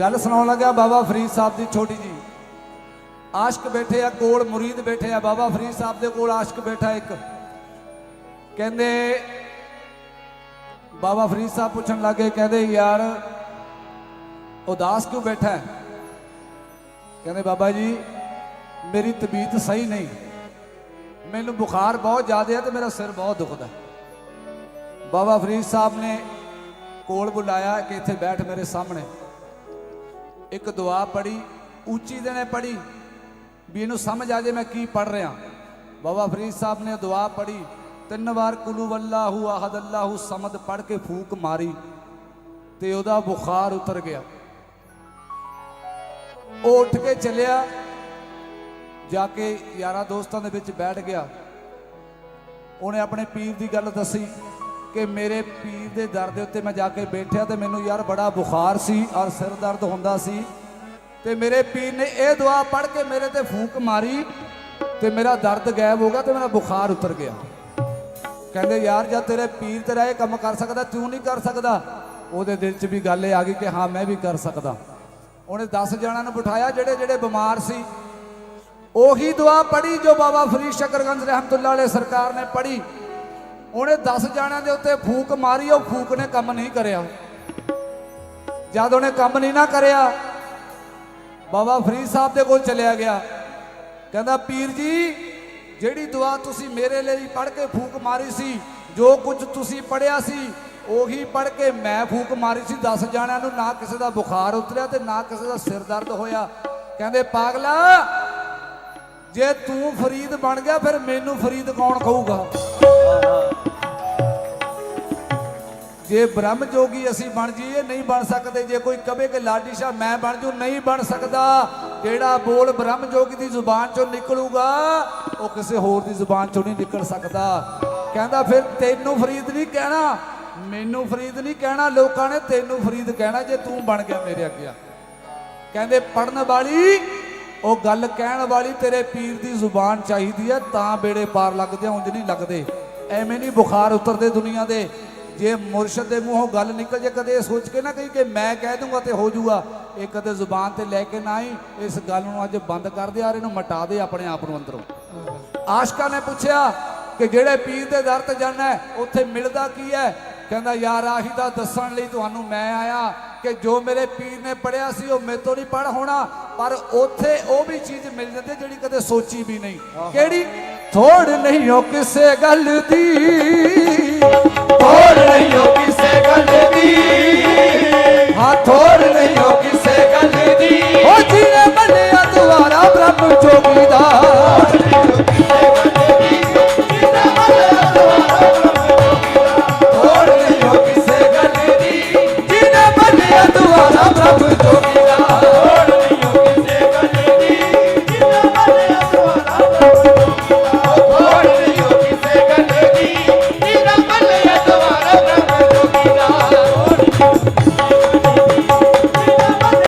ਗੱਲ ਸੁਣਾਉਣ ਲੱਗਿਆ ਬਾਬਾ ਫਰੀਦ ਸਾਹਿਬ ਦੀ ਛੋਟੀ ਜੀ। ਆਸ਼ਕ ਬੈਠੇ ਆ, ਕੋਲ ਮੁਰੀਦ ਬੈਠੇ ਆ, ਬਾਬਾ ਫਰੀਦ ਸਾਹਿਬ ਦੇ ਕੋਲ ਆਸ਼ਕ ਬੈਠਾ ਇੱਕ। ਕਹਿੰਦੇ, ਬਾਬਾ ਫਰੀਦ ਸਾਹਿਬ ਪੁੱਛਣ ਲੱਗੇ, ਕਹਿੰਦੇ, ਯਾਰ, ਉਦਾਸ ਕਿਉਂ ਬੈਠਾ ਹੈ? ਕਹਿੰਦੇ, ਬਾਬਾ ਜੀ, ਮੇਰੀ ਤਬੀਅਤ ਸਹੀ ਨਹੀਂ। ਮੈਨੂੰ ਬੁਖਾਰ ਬਹੁਤ ਜ਼ਿਆਦਾ ਹੈ ਤੇ ਮੇਰਾ ਸਿਰ ਬਹੁਤ ਦੁਖਦਾ ਹੈ। ਬਾਬਾ ਫਰੀਦ ਸਾਹਿਬ ਨੇ ਕੋਲ ਬੁਲਾਇਆ ਕਿ ਇੱਥੇ ਬੈਠ ਮੇਰੇ ਸਾਹਮਣੇ। ਇੱਕ ਦੁਆ ਪੜੀ ਉੱਚੀ ਦੇ ਨੇ ਪੜੀ ਵੀ ਇਹਨੂੰ ਸਮਝ ਆ ਜੇ ਮੈਂ ਕੀ ਪੜ ਰਿਹਾ। ਬਾਬਾ ਫਰੀਦ ਸਾਹਿਬ ਨੇ ਦੁਆ ਪੜੀ ਤਿੰਨ ਵਾਰ ਕੁਲੂ ਵੱਲਾਹੂ ਅਹਦ ਅੱਲਾਹੂ ਸਮਦ ਪੜ ਕੇ ਫੂਕ ਮਾਰੀ ਤੇ ਉਹਦਾ ਬੁਖਾਰ ਉਤਰ ਗਿਆ। ਉਹ ਉੱਠ ਕੇ ਚੱਲਿਆ, ਜਾ ਕੇ ਯਾਰਾਂ ਦੋਸਤਾਂ ਦੇ ਵਿੱਚ ਬੈਠ ਗਿਆ। ਉਹਨੇ ਆਪਣੇ ਪੀਰ ਦੀ ਗੱਲ ਦੱਸੀ। ਕਿ ਮੇਰੇ ਪੀਰ ਦੇ ਦਰ ਦੇ ਉੱਤੇ ਮੈਂ ਜਾ ਕੇ ਬੈਠਿਆ ਤੇ ਮੈਨੂੰ ਯਾਰ ਬੜਾ ਬੁਖਾਰ ਸੀ ਔਰ ਸਿਰ ਦਰਦ ਹੁੰਦਾ ਸੀ। ਤੇ ਮੇਰੇ ਪੀਰ ਨੇ ਇਹ ਦੁਆ ਪੜ੍ਹ ਕੇ ਮੇਰੇ ਤੇ ਫੂਕ ਮਾਰੀ ਤੇ ਮੇਰਾ ਦਰਦ ਗਾਇਬ ਹੋ ਗਿਆ ਤੇ ਮੇਰਾ ਬੁਖਾਰ ਉਤਰ ਗਿਆ। ਕਹਿੰਦੇ, ਯਾਰ, ਜਦ ਤੇਰੇ ਪੀਰ ਤੇਰਾ ਇਹ ਕੰਮ ਕਰ ਸਕਦਾ, ਤੂੰ ਨਹੀਂ ਕਰ ਸਕਦਾ। ਉਹਦੇ ਦਿਲ 'ਚ ਵੀ ਗੱਲ ਇਹ ਆ ਗਈ ਕਿ ਹਾਂ, ਮੈਂ ਵੀ ਕਰ ਸਕਦਾ। ਉਹਨੇ 10 ਜਣਾਂ ਨੂੰ ਬਿਠਾਇਆ ਜਿਹੜੇ ਜਿਹੜੇ ਬਿਮਾਰ ਸੀ। ਉਹੀ ਦੁਆ ਪੜੀ ਜੋ ਬਾਬਾ ਫਰੀਦ ਸ਼ਕਰਗੰਜ ਰਹਿਮਤੁਲਲਾਹ ਅਲੈਹ ਸਰਕਾਰ ਨੇ ਪੜੀ ਉਹਨੇ 10 ਜਣਿਆਂ ਦੇ ਉੱਤੇ ਫੂਕ ਮਾਰੀ, ਉਹ ਫੂਕ ਨੇ ਕੰਮ ਨਹੀਂ ਕਰਿਆ। ਜਦ ਉਹਨੇ ਕੰਮ ਨਹੀਂ ਨਾ ਕਰਿਆ, ਬਾਬਾ ਫਰੀਦ ਸਾਹਿਬ ਦੇ ਕੋਲ ਚਲਿਆ ਗਿਆ। ਕਹਿੰਦਾ, ਪੀਰ ਜੀ, ਜਿਹੜੀ ਦੁਆ ਤੁਸੀਂ ਮੇਰੇ ਲਈ ਪੜ੍ਹ ਕੇ ਫੂਕ ਮਾਰੀ ਸੀ, ਜੋ ਕੁਝ ਤੁਸੀਂ ਪੜਿਆ ਸੀ, ਉਹੀ ਪੜ੍ਹ ਕੇ ਮੈਂ ਫੂਕ ਮਾਰੀ ਸੀ। 10 ਜਣਿਆਂ ਨੂੰ ਨਾ ਕਿਸੇ ਦਾ ਬੁਖਾਰ ਉਤਰਿਆ ਤੇ ਨਾ ਕਿਸੇ ਦਾ ਸਿਰ ਦਰਦ ਹੋਇਆ। ਕਹਿੰਦੇ, ਪਾਗਲਾ, ਜੇ ਤੂੰ ਫਰੀਦ ਬਣ ਗਿਆ, ਫਿਰ ਮੈਨੂੰ ਫਰੀਦ ਕੌਣ ਕਹੂਗਾ? ਜੇ ਬ੍ਰਹਮ ਜੋਗੀ ਅਸੀਂ ਬਣ ਜਾਈਏ, ਨਹੀਂ ਬਣ ਸਕਦੇ। ਜੇ ਕੋਈ ਕਵੇ ਕਿ ਲਾਡੀ ਸ਼ਾਹ ਮੈਂ ਬਣ ਜੂ, ਨਹੀਂ ਬਣ ਸਕਦਾ। ਜਿਹੜਾ ਬੋਲ ਬ੍ਰਹਮ ਜੋਗੀ ਦੀ ਜ਼ੁਬਾਨ ਚੋਂ ਨਿਕਲੂਗਾ, ਉਹ ਕਿਸੇ ਹੋਰ ਦੀ ਜ਼ੁਬਾਨ ਚੋਂ ਨਹੀਂ ਨਿਕਲ ਸਕਦਾ। ਕਹਿੰਦਾ ਫਿਰ ਤੈਨੂੰ ਫਰੀਦ ਨਹੀਂ ਕਹਿਣਾ। ਮੈਨੂੰ ਫਰੀਦ ਨਹੀਂ ਕਹਿਣਾ। ਲੋਕਾਂ ਨੇ ਤੈਨੂੰ ਫਰੀਦ ਕਹਿਣਾ ਜੇ ਤੂੰ ਬਣ ਗਿਆ ਮੇਰੇ ਅੱਗੇ। ਕਹਿੰਦੇ ਪੜਨ ਵਾਲੀ, ਉਹ ਗੱਲ ਕਹਿਣ ਵਾਲੀ ਤੇਰੇ ਪੀਰ ਦੀ ਜ਼ੁਬਾਨ ਚਾਹੀਦੀ ਹੈ, ਤਾਂ ਬੇੜੇ ਪਾਰ ਲੱਗਦੇ ਉਂਝ ਨਹੀਂ ਲੱਗਦੇ। ਐਵੇਂ ਨਹੀਂ ਬੁਖਾਰ ਉਤਰਦੇ ਦੁਨੀਆ ਦੇ। ਜੇ ਮੁਰਸ਼ਦ ਦੇ ਮੂੰਹੋਂ ਗੱਲ ਨਿਕਲ ਜੇ ਕਦੇ ਸੋਚ ਕੇ ਨਾ ਕਹੀ ਕਿ ਮੈਂ ਕਹਿ ਦੂੰਗਾ ਤੇ ਹੋ ਜਾਊਗਾ ਇਹ ਕਦੇ ਜ਼ੁਬਾਨ ਤੇ ਲੈ ਕੇ ਨਾ ਆਈ ਇਸ ਗੱਲ ਨੂੰ ਅੱਜ ਬੰਦ ਕਰ ਦੇ ਯਾਰ ਇਹਨੂੰ ਮਟਾ ਦੇ ਆਪਣੇ ਆਪ ਨੂੰ ਅੰਦਰੋਂ। ਆਸ਼ਕਾ ਨੇ ਪੁੱਛਿਆ ਕਿ ਜਿਹੜੇ ਪੀਰ ਦੇ ਦਰ ਤੇ ਜਾਣਾ ਹੈ, ਉੱਥੇ ਮਿਲਦਾ ਕੀ ਹੈ? ਕਹਿੰਦਾ ਯਾਰ ਆਹੀ ਦਾ ਦੱਸਣ ਲਈ ਤੁਹਾਨੂੰ ਮੈਂ ਆਇਆ ਕਿ ਜੋ ਮੇਰੇ ਪੀਰ ਨੇ ਪੜਿਆ ਸੀ ਉਹ ਮੇਰੇ ਤੋਂ ਨਹੀਂ ਪੜ ਹੋਣਾ ਪਰ ਉੱਥੇ ਉਹ ਵੀ ਚੀਜ਼ ਮਿਲ ਜਾਂਦੀ ਹੈ ਜਿਹੜੀ ਕਦੇ ਸੋਚੀ ਵੀ ਨਹੀਂ। ਕਿਹੜੀ? ਥੋੜ ਨਹੀਂ ਹੋ ਕਿਸੇ ਗੱਲ ਦੀ। ਥੋੜ ਨਹੀਂ ਹੋ